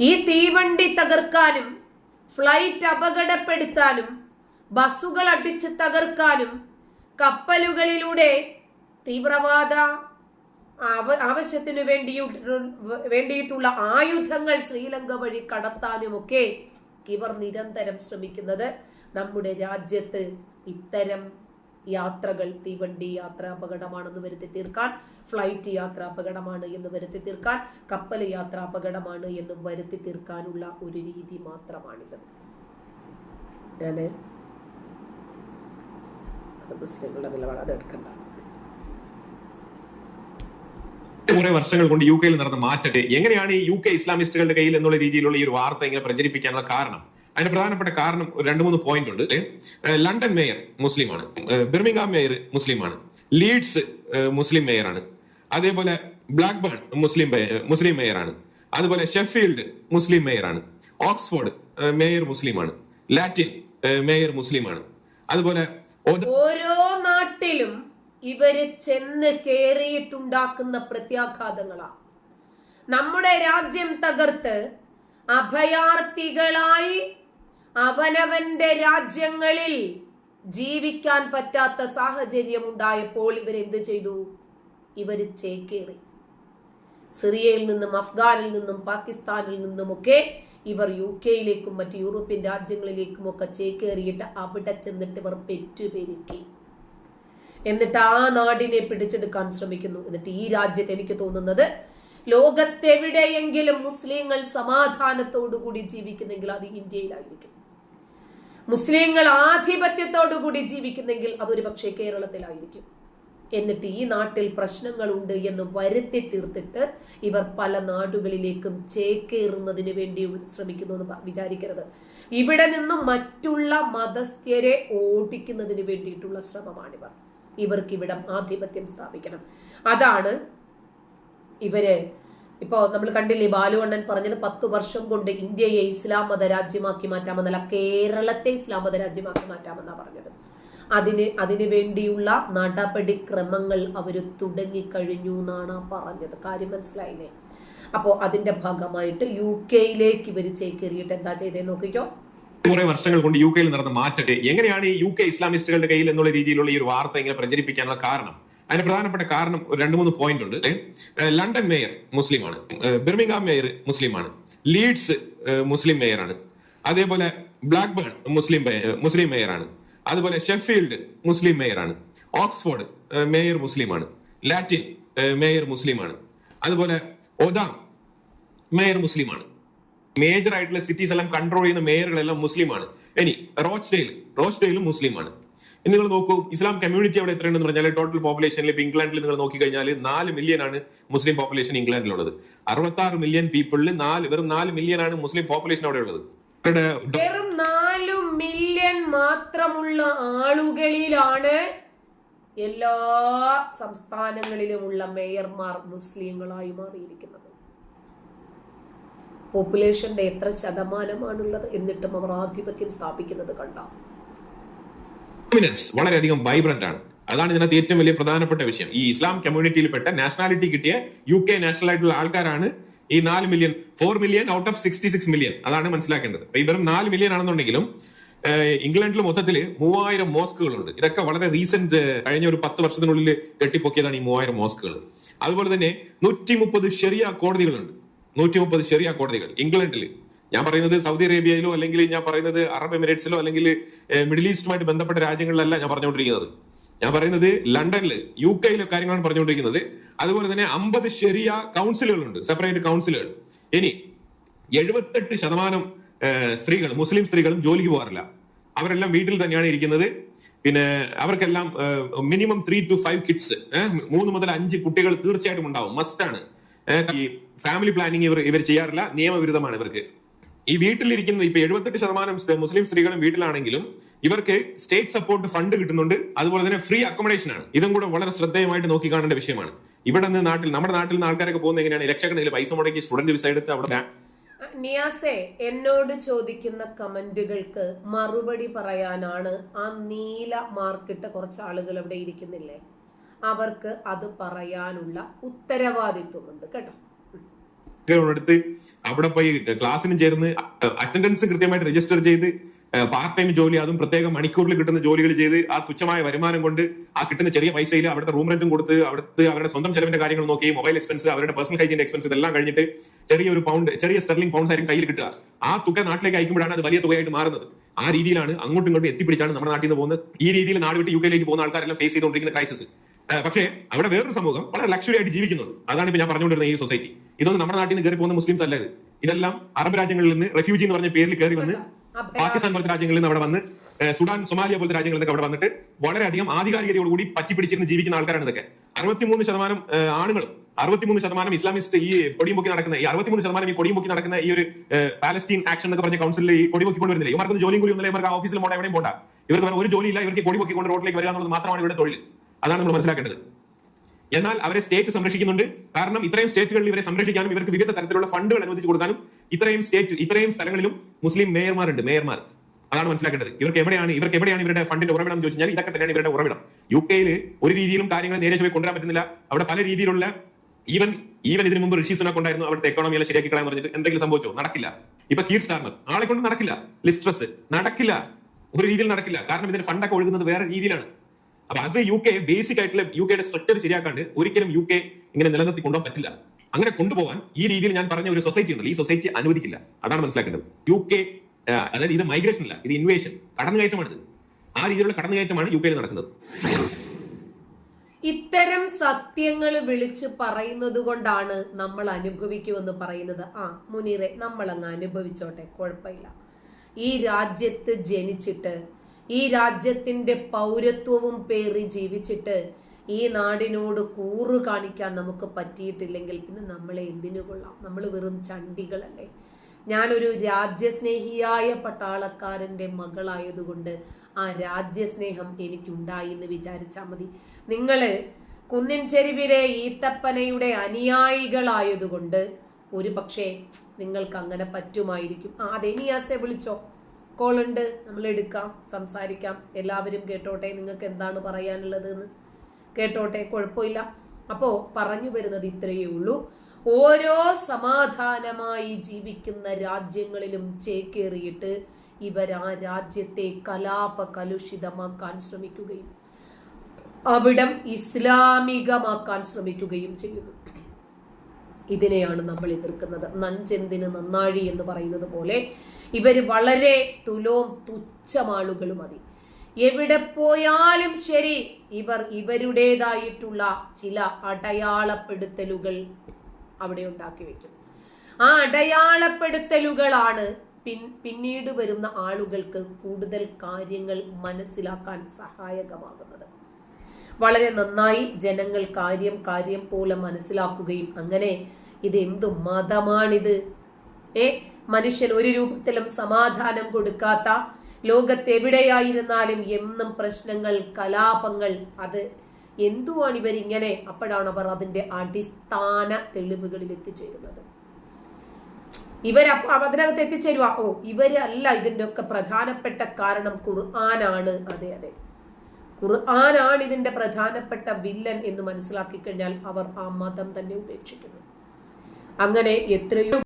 ഈ തീവണ്ടി തകർക്കാനും ഫ്ലൈറ്റ് അപകടപ്പെടുത്താനും ബസ്സുകൾ അടിച്ച് തകർക്കാനും കപ്പലുകളിലൂടെ തീവ്രവാദ ആവ- ആവശ്യത്തിനു വേണ്ടി വേണ്ടിയിട്ടുള്ള ആയുധങ്ങൾ ശ്രീലങ്ക വഴി കടത്താനുമൊക്കെ ഇവർ നിരന്തരം ശ്രമിക്കുന്നത് നമ്മുടെ രാജ്യത്ത് ഇത്തരം യാത്രകൾ തീവണ്ടി യാത്ര അപകടമാണെന്ന് വരുത്തി തീർക്കാൻ ഫ്ലൈറ്റ് യാത്ര അപകടമാണ് എന്ന് വരുത്തി തീർക്കാൻ കപ്പൽ യാത്ര അപകടമാണ് എന്ന് വരുത്തി തീർക്കാനുള്ള ഒരു രീതി മാത്രമാണിത്. ഞാൻ മുസ്ലിങ്ങളുടെ നിലപാട് അത് എടുക്കണ്ട. കുറെ വർഷങ്ങൾ കൊണ്ട് യു കെയിൽ നടന്ന മാറ്റത്തെ എങ്ങനെയാണ് ഈ യു കെ ഇസ്ലാമിസ്റ്റുകളുടെ കയ്യിൽ എന്നുള്ള രീതിയിലുള്ള ഈ ഒരു വാർത്ത ഇങ്ങനെ പ്രചരിപ്പിക്കാനുള്ള കാരണം? അതിന് പ്രധാനപ്പെട്ട കാരണം രണ്ട് മൂന്ന് പോയിന്റ് ഉണ്ട്. ലണ്ടൻ മേയർ മുസ്ലിമാണ്. ബിർമിംഗാം മേയർ മുസ്ലിമാണ്. ലീഡ്സ് മുസ്ലിം മേയറാണ്. അതേപോലെ ബ്ലാക്ക്ബേൺ മുസ്ലിം മുസ്ലിം മേയറാണ്. അതുപോലെ ഷെഫീൽഡ് മുസ്ലിം മേയറാണ്. ഓക്സ്ഫോർഡ് മേയർ മുസ്ലിമാണ്. ലാറ്റിൻ മേയർ മുസ്ലിമാണ്. അതുപോലെ ഓരോ നാട്ടിലും ഇവർ ചെന്ന് കേറിയിട്ടുണ്ടാക്കുന്ന പ്രത്യാഘാതങ്ങളാണ് നമ്മുടെ രാജ്യം തകർത്ത് അഭയാർത്ഥികളായി അവനവന്റെ രാജ്യങ്ങളിൽ ജീവിക്കാൻ പറ്റാത്ത സാഹചര്യം ഉണ്ടായപ്പോൾ ഇവരെന്ത് ചെയ്തു? ഇവർ ചേക്കേറി. സിറിയയിൽ നിന്നും അഫ്ഗാനിൽ നിന്നും പാകിസ്ഥാനിൽ നിന്നുമൊക്കെ ഇവർ യു കെയിലേക്കും മറ്റ് യൂറോപ്യൻ രാജ്യങ്ങളിലേക്കും ഒക്കെ ചേക്കേറിയിട്ട് അവിടെ ചെന്നിട്ട് ഇവർ പെറ്റുപെരുക്കി. എന്നിട്ട് ആ നാടിനെ പിടിച്ചെടുക്കാൻ ശ്രമിക്കുന്നു. എന്നിട്ട് ഈ രാജ്യത്ത് എനിക്ക് തോന്നുന്നത് ലോകത്തെവിടെയെങ്കിലും മുസ്ലിങ്ങൾ സമാധാനത്തോടു കൂടി ജീവിക്കുന്നെങ്കിൽ അത് ഇന്ത്യയിലായിരിക്കും. മുസ്ലിങ്ങൾ ആധിപത്യത്തോടുകൂടി ജീവിക്കുന്നെങ്കിൽ അതൊരു പക്ഷേ കേരളത്തിലായിരിക്കും. എന്നിട്ട് ഈ നാട്ടിൽ പ്രശ്നങ്ങളുണ്ട് എന്ന് വരുത്തി തീർത്തിട്ട് ഇവർ പല നാടുകളിലേക്കും ചേക്കേറുന്നതിന് വേണ്ടി ശ്രമിക്കുന്നു എന്ന് വിചാരിക്കരുത്. ഇവിടെ നിന്നും മറ്റുള്ള മതസ്ഥരെ ഓടിക്കുന്നതിന് വേണ്ടിയിട്ടുള്ള ശ്രമമാണിവർ. ഇവർക്ക് ഇവിടെ ആധിപത്യം സ്ഥാപിക്കണം. അതാണ് ഇവർ ഇപ്പോ നമ്മൾ കണ്ടില്ലേ ബാലുവണ്ണൻ പറഞ്ഞത് പത്ത് വർഷം കൊണ്ട് ഇന്ത്യയെ ഇസ്ലാം മത രാജ്യമാക്കി മാറ്റാമെന്നല്ല കേരളത്തെ ഇസ്ലാം മത രാജ്യമാക്കി മാറ്റാമെന്നാ പറഞ്ഞത്. അതിന് അതിനു വേണ്ടിയുള്ള നടപടിക്രമങ്ങൾ അവർ തുടങ്ങിക്കഴിഞ്ഞു എന്നാണ് പറഞ്ഞത്. കാര്യം മനസ്സിലായില്ലേ? അപ്പോ അതിന്റെ ഭാഗമായിട്ട് യു കെയിലേക്ക് ഇവർ ചേക്കേറിയിട്ട് എന്താ ചെയ്തേ നോക്കിക്കോ? കുറെ വർഷങ്ങൾ കൊണ്ട് യു കെയിൽ നടന്ന മാറ്റത്തെ എങ്ങനെയാണ് ഈ യു കെ ഇസ്ലാമിസ്റ്റുകളുടെ കയ്യിൽ എന്നുള്ള രീതിയിലുള്ള ഈ ഒരു വാർത്ത ഇങ്ങനെ പ്രചരിപ്പിക്കാനുള്ള കാരണം? അതിന് പ്രധാനപ്പെട്ട കാരണം ഒരു രണ്ട് മൂന്ന് പോയിന്റ് ഉണ്ട്. ലണ്ടൻ മേയർ മുസ്ലിമാണ്. ബിർമിംഗാം മേയർ മുസ്ലിമാണ്. ലീഡ്സ് മുസ്ലിം മേയറാണ്. അതേപോലെ ബ്ലാക്ക്ബേൺ മുസ്ലിം മുസ്ലിം മേയറാണ്. അതുപോലെ ഷെഫീൽഡ് മുസ്ലിം മേയറാണ്. ഓക്സ്ഫോർഡ് മേയർ മുസ്ലിമാണ്. ലാറ്റിൻ മേയർ മുസ്ലിമാണ്. അതുപോലെ ഒദാം മേയർ മുസ്ലിമാണ്. മേജർ ആയിട്ടുള്ള സിറ്റീസ് എല്ലാം കൺട്രോൾ ചെയ്യുന്ന മേയറുകളെല്ലാം മുസ്ലിമാണ്. ഇനി റോച്ച്ഡെയിൽ റോച്ച്ഡെയിലും മുസ്ലിമാണ്. ഇനി നിങ്ങൾ നോക്കൂ ഇസ്ലാം കമ്മ്യൂണിറ്റി അവിടെ എത്രയുണ്ടെന്ന് പറഞ്ഞാൽ ടോട്ടൽ പോപ്പുലേഷനിൽ ഇപ്പോൾ ഇംഗ്ലണ്ടിൽ നിങ്ങൾ നോക്കിക്കഴിഞ്ഞാൽ നാല് മില്യൺ ആണ് മുസ്ലിം പോപ്പുലേഷൻ ഇംഗ്ലണ്ടിലുള്ളത്. അറുപത്താറ് മില്യൺ പീപ്പിളിൽ നാല് വെറും നാല് മില്യൺ ആണ് മുസ്ലിം പോപ്പുലേഷൻ അവിടെ ഉള്ളത്. വെറും നാല് മില്യൺ മാത്രമുള്ള ആളുകളിലാണ് എല്ലാ സംസ്ഥാനങ്ങളിലുമുള്ള മേയർമാർ മുസ്ലിങ്ങളായി മാറിയിരിക്കുന്നത്. പോപ്പുലേഷന്റെ എത്ര ശതമാനമാണുള്ളത് എന്നിട്ടും അവർ ആധിപത്യം സ്ഥാപിക്കുന്നത് കണ്ട. ഡോമിനൻസ് വളരെയധികം വൈബ്രന്റ് ആണ്. അതാണ് ഇതിനകത്ത് ഏറ്റവും വലിയ പ്രധാനപ്പെട്ട വിഷയം. ഈ ഇസ്ലാം കമ്മ്യൂണിറ്റിയിൽപ്പെട്ട നാഷണാലിറ്റി കിട്ടിയ യു കെ നാഷണൽ ആയിട്ടുള്ള ആൾക്കാരാണ് ഈ നാല് million four million out of sixty six million അതാണ് മനസ്സിലാക്കേണ്ടത്. അപ്പൊ ഇവരും നാല് മില്യൺ ആണെന്നുണ്ടെങ്കിലും ഇംഗ്ലണ്ടിൽ മൊത്തത്തിൽ മൂവായിരം മോസ്കുകളുണ്ട്. ഇതൊക്കെ വളരെ റീസെന്റ് കഴിഞ്ഞ ഒരു പത്ത് വർഷത്തിനുള്ളിൽ കെട്ടിപ്പൊക്കിയതാണ് ഈ മൂവായിരം മോസ്കുകൾ അതുപോലെ തന്നെ നൂറ്റി മുപ്പത് ഷെറിയ കോടതികളുണ്ട്. നൂറ്റി മുപ്പത് ഷെറിയ കോടതികൾ ഇംഗ്ലണ്ടിൽ ഞാൻ പറയുന്നത് സൗദി അറേബ്യയിലോ അല്ലെങ്കിൽ ഞാൻ പറയുന്നത് അറബ് എമിറേറ്റ്സിലോ അല്ലെങ്കിൽ മിഡിൽ ഈസ്റ്റുമായിട്ട് ബന്ധപ്പെട്ട രാജ്യങ്ങളിലല്ല ഞാൻ പറഞ്ഞുകൊണ്ടിരിക്കുന്നത്. ഞാൻ പറയുന്നത് ലണ്ടനിൽ യു കെയിലെ കാര്യങ്ങളാണ് പറഞ്ഞുകൊണ്ടിരിക്കുന്നത്. അതുപോലെ തന്നെ അമ്പത് ശരിയ കൗൺസിലുകളുണ്ട് സെപ്പറേറ്റ് കൗൺസിലുകൾ. ഇനി എഴുപത്തെട്ട് ശതമാനം സ്ത്രീകൾ മുസ്ലിം സ്ത്രീകളും ജോലിക്ക് പോകാറില്ല. അവരെല്ലാം വീട്ടിൽ തന്നെയാണ് ഇരിക്കുന്നത്. പിന്നെ അവർക്കെല്ലാം minimum three to five kids മൂന്ന് മുതൽ അഞ്ച് കുട്ടികൾ തീർച്ചയായിട്ടും ഉണ്ടാവും മസ്റ്റാണ് ഈ ഫാമിലി പ്ലാനിങ് ഇവർ ഇവർ ചെയ്യാറില്ല നിയമവിരുദ്ധമാണ് ഇവർക്ക്. ഈ വീട്ടിലിരിക്കുന്ന ഇപ്പൊ എഴുപത്തെട്ട് ശതമാനം മുസ്ലിം സ്ത്രീകളും വീട്ടിലാണെങ്കിലും ഇവർക്ക് സ്റ്റേറ്റ് സപ്പോർട്ട് ഫണ്ട് കിട്ടുന്നുണ്ട്. അതുപോലെ തന്നെ ഫ്രീ അക്കോമഡേഷൻ ആണ്. ഇതും കൂടെ വളരെ ശ്രദ്ധേയമായിട്ട് നോക്കി കാണേണ്ട വിഷയമാണ്. ഇവിടെ നിന്ന് നാട്ടിൽ നമ്മുടെ നാട്ടിൽ നിന്ന് ആൾക്കാരൊക്കെ പോകുന്ന എങ്ങനെയാണ്? ലക്ഷക്കണക്കിന് പൈസ മുടക്കി സ്റ്റുഡന്റ് വിസ എടുത്ത് അവിടെ നിയാസേ എന്നോട് ചോദിക്കുന്ന കമന്റുകൾക്ക് മറുപടി പറയാനാണ് ആ നീല മാർക്കിട്ട കുറച്ച് ആളുകൾ അവിടെ ഇരിക്കുന്നില്ലേ? അവർക്ക് അത് പറയാനുള്ള ഉത്തരവാദിത്വമുണ്ട് കേട്ടോ. എടുത്ത് അവിടെ പോയി ക്ലാസ്സിനും ചേർന്ന് അറ്റൻഡൻസ് കൃത്യമായിട്ട് രജിസ്റ്റർ ചെയ്ത് പാർട്ട് ടൈം ജോലി അതും പ്രത്യേക മണിക്കൂറിൽ കിട്ടുന്ന ജോലികൾ ചെയ്ത് ആ തുച്ഛമായ വരുമാനം കൊണ്ട് ആ കിട്ടുന്ന ചെറിയ പൈസയിൽ അവിടുത്തെ റൂം റെന്റും കൊടുത്ത് അവിടുത്തെ അവരുടെ സ്വന്തം ചെലവിന്റെ കാര്യങ്ങൾ നോക്കി മൊബൈൽ എക്സ്പെൻസ് അവരുടെ പേഴ്സണൽ ഹൈജീൻ എക്സ്പെൻസ് ഇതെല്ലാം കഴിഞ്ഞിട്ട് ചെറിയ ഒരു പൗണ്ട് ചെറിയ സ്റ്റെർലിംഗ് പൗണ്ട്സ് ആയിരിക്കും കയ്യിൽ കിട്ടുക. ആ തുക നാട്ടിലേക്ക് അയക്കുമ്പോഴാണ് അത് വലിയ തുകയായിട്ട് മാറുന്നത്. ആ രീതിയിലാണ് അങ്ങോട്ടും ഇങ്ങോട്ടും എത്തിപ്പിടിച്ചാണ് നമ്മുടെ നാട്ടിൽ നിന്ന് പോകുന്നത്. ഈ രീതിയിൽ നാട് വിട്ട് യു കെയിലേക്ക് പോകുന്ന ആൾക്കാരെല്ലാം ഫേസ് ചെയ്തുകൊണ്ടിരിക്കുന്ന ക്രൈസിസ് പക്ഷേ അവിടെ വേറൊരു സമൂഹം വളരെ ലക്ഷറി ആയിട്ട് ജീവിക്കുന്നുണ്ട്. അതാണ് ഇപ്പൊ ഞാൻ പറഞ്ഞുകൊണ്ടിരുന്ന ഈ സൊസൈറ്റി ഇതൊന്നും നമ്മുടെ നാട്ടിൽ നിന്ന് കയറി പോകുന്ന മുസ്ലിംസ് അല്ല ഇത്. ഇതെല്ലാം അറബ് രാജ്യങ്ങളിൽ നിന്ന് റെഫ്യൂജി എന്ന് പറഞ്ഞ പേരിൽ കയറി വന്ന് പാകിസ്ഥാൻ പോലത്തെ രാജ്യങ്ങളിൽ നിന്ന് അവിടെ വന്ന് സുഡാൻ സൊമാലിയ പോലത്തെ രാജ്യങ്ങളിൽ നിന്ന് അവിടെ വന്നിട്ട് വളരെയധികം ആധികാരികതയോടുകൂടി പറ്റിപ്പിടിച്ചിരുന്ന് ജീവിക്കുന്ന ആൾക്കാരാണ് ഇതൊക്കെ. അറുപത്തിമൂന്ന് ശതമാനം ആളുകൾ ആണുങ്ങളും അറുപത്തിമൂന്ന് ശതമാനം ഇസ്ലാമിസ്റ്റ് ഈ കൊടിയും പൊക്കി നടക്കുന്ന ഈ അറുപത്തിമൂന്ന് ശതമാനം ഈ കൊടിയും പൊക്കി നടക്കുന്ന ഈ ഒരു പാലസ്തീൻ ആക്ഷൻ എന്നൊക്കെ പറഞ്ഞ കൗൺസിലിൽ ഈ കൊടി പൊക്കി കൊണ്ടുവരുന്നില്ല? ഇവർക്ക് ജോലിയും കൂടി ഒന്നുമില്ല ഇവർക്ക് ഓഫീസിൽ പോകണ്ട എവിടെയും പോകണ്ട ഇവർക്ക് ഒരു ജോലിയില്ല ഇവർക്ക് കൊടി പൊക്കിക്കൊണ്ട് റോഡിലേക്ക് വരിക എന്നുള്ളത് മാത്രമാണ് ഇവിടെ തൊഴിൽ. അതാണ് നമ്മൾ മനസ്സിലാക്കേണ്ടത്. എന്നാൽ അവരെ സ്റ്റേറ്റ് സംരക്ഷിക്കുന്നുണ്ട്. കാരണം ഇത്രയും സ്റ്റേറ്റുകളിൽ ഇവരെ സംരക്ഷിക്കാനും ഇവർക്ക് വിവിധ തരത്തിലുള്ള ഫണ്ടുകൾ അനുവദിച്ചു കൊടുക്കാനും ഇത്രയും സ്റ്റേറ്റ് ഇത്രയും സ്ഥലങ്ങളിലും മുസ്ലിം മേയർമാരുണ്ട് മേയർമാർ. അതാണ് മനസ്സിലാക്കേണ്ടത്. ഇവർക്ക് എവിടെയാണ് ഇവർക്ക് എവിടെയാണ് ഇവരുടെ ഫണ്ടിന്റെ ഉറവിടം എന്ന് ചോദിച്ചാൽ ഇതൊക്കെ തന്നെയാണ് ഇവരുടെ ഉറവിടം. യു കെയിൽ ഒരു രീതിയിലും കാര്യങ്ങൾ നേരെ ചൊവ്വേ കൊണ്ടുവരാൻ പറ്റുന്നില്ല. അവിടെ പല രീതിയിലുള്ള ഈവൻ ഈവൻ ഇതിനു മുമ്പ് ഋഷി സുനക് ഉണ്ടായിരുന്നു. അവിടുത്തെ എക്കോണമിയെല്ലാം ശരിയാക്കി കളയാൻ പറഞ്ഞിട്ട് എന്തെങ്കിലും സംഭവിച്ചോ? നടക്കില്ല. ഇപ്പൊ കീർ സ്റ്റാർമർ ആളെ കൊണ്ട് നടക്കില്ല. ലിസ്ട്രസ് നടക്കില്ല. ഒരു രീതിയിൽ നടക്കില്ല. കാരണം ഇതിന് ഫണ്ടൊക്കെ ഒഴുകുന്നത് വേറെ രീതിയിലാണ്. അപ്പൊ അത് യു കെ ബേസിക് ആയിട്ടുള്ള യു കെയുടെ സ്ട്രക്ചർ ശരിയാക്കാണ്ട് ഒരിക്കലും യു കെ ഇങ്ങനെ നിലനിർത്തി കൊണ്ടുപോകാൻ പറ്റില്ല. അങ്ങനെ കൊണ്ടുപോകാൻ ഈ രീതിയിൽ ഞാൻ പറഞ്ഞ ഒരു സൊസൈറ്റി ഉണ്ടല്ലോ ഈ സൊസൈറ്റി അനുവദിക്കില്ല. അതാണ് മനസ്സിലാക്കേണ്ടത്. യു കെ അതായത് ഇത് മൈഗ്രേഷൻ അല്ല ഇത് ഇൻവേഷൻ കടന്നുകയറ്റമാണിത്. ആ രീതിയിലുള്ള കടന്നുകയറ്റമാണ് യു കെയിൽ നടക്കുന്നത്. ഇത്തരം സത്യങ്ങൾ വിളിച്ച് പറയുന്നത് കൊണ്ടാണ് നമ്മൾ അനുഭവിക്കുമെന്ന് പറയുന്നത്. ആ മുനീറെ നമ്മളങ്ങ് അനുഭവിച്ചോട്ടെ കുഴപ്പമില്ല. ഈ രാജ്യത്ത് ജനിച്ചിട്ട് ഈ രാജ്യത്തിന്റെ പൗരത്വവും പേറി ജീവിച്ചിട്ട് ഈ നാടിനോട് കൂറ് കാണിക്കാൻ നമുക്ക് പറ്റിയിട്ടില്ലെങ്കിൽ പിന്നെ നമ്മളെ എന്തിനു കൊള്ളാം? നമ്മൾ വെറും ചണ്ടികളല്ലേ? ഞാനൊരു രാജ്യസ്നേഹിയായ പട്ടാളക്കാരന്റെ മകളായതുകൊണ്ട് ആ രാജ്യസ്നേഹം എനിക്കുണ്ടായി എന്ന് വിചാരിച്ചാൽ മതി. നിങ്ങൾ കുന്നിൻ ചെരുവിലെ ഈത്തപ്പനയുടെ അനുയായികളായതുകൊണ്ട് ഒരു പക്ഷേ നിങ്ങൾക്ക് അങ്ങനെ പറ്റുമായിരിക്കും. ആ അതെ നിയാസെ വിളിച്ചോ ഉണ്ട് നമ്മൾ എടുക്കാം സംസാരിക്കാം. എല്ലാവരും കേട്ടോട്ടെ നിങ്ങൾക്ക് എന്താണ് പറയാനുള്ളത് എന്ന് കേട്ടോട്ടെ കുഴപ്പമില്ല. അപ്പോ പറഞ്ഞു വരുന്നത് ഇത്രയേ ഉള്ളൂ. ഓരോ സമാധാനമായി ജീവിക്കുന്ന രാജ്യങ്ങളിലും ചേക്കേറിയിട്ട് ഇവർ ആ രാജ്യത്തെ കലാപ കലുഷിതമാക്കാൻ ശ്രമിക്കുകയും അവിടം ഇസ്ലാമികമാക്കാൻ ശ്രമിക്കുകയും ചെയ്യുന്നു. ഇതിനെയാണ് നമ്മൾ എതിർക്കുന്നത്. നഞ്ചെന്തിന് നന്നാഴി എന്ന് പറയുന്നത് പോലെ ഇവർ വളരെ തുലോം തുച്ഛമാളുകൾ മതി എവിടെ പോയാലും ശരി ഇവർ ഇവരുടേതായിട്ടുള്ള ചില അടയാളപ്പെടുത്തലുകൾ അവിടെ ഉണ്ടാക്കി വെക്കും. ആ അടയാളപ്പെടുത്തലുകളാണ് പിൻ പിന്നീട് വരുന്ന ആളുകൾക്ക് കൂടുതൽ കാര്യങ്ങൾ മനസ്സിലാക്കാൻ സഹായകമാകുന്നത്. വളരെ നന്നായി ജനങ്ങൾ കാര്യം കാര്യം പോലെ മനസ്സിലാക്കുകയും അങ്ങനെ ഇത് എന്തു മതമാണിത്? ഏ? മനുഷ്യൻ ഒരു രൂപത്തിലും സമാധാനം കൊടുക്കാത്ത ലോകത്ത് എവിടെയായിരുന്നാലും എന്നും പ്രശ്നങ്ങൾ കലാപങ്ങൾ അത് എന്തുവാണ് ഇവരിങ്ങനെ അപ്പോഴാണ് അവർ അതിന്റെ അടിസ്ഥാന തെളിവുകളിൽ എത്തിച്ചേരുന്നത്? ഇവർ അതിനകത്ത് എത്തിച്ചേരുവാ. ഓ ഇവരല്ല ഇതിന്റെ ഒക്കെ പ്രധാനപ്പെട്ട കാരണം ഖുർആനാണ്. അതെ അതെ. ഖുർആനാണ് ഇതിന്റെ പ്രധാനപ്പെട്ട വില്ലൻ എന്ന് മനസ്സിലാക്കി കഴിഞ്ഞാൽ അവർ ആ മതം തന്നെ ഉപേക്ഷിക്കുന്നു. അങ്ങനെ എത്രയോ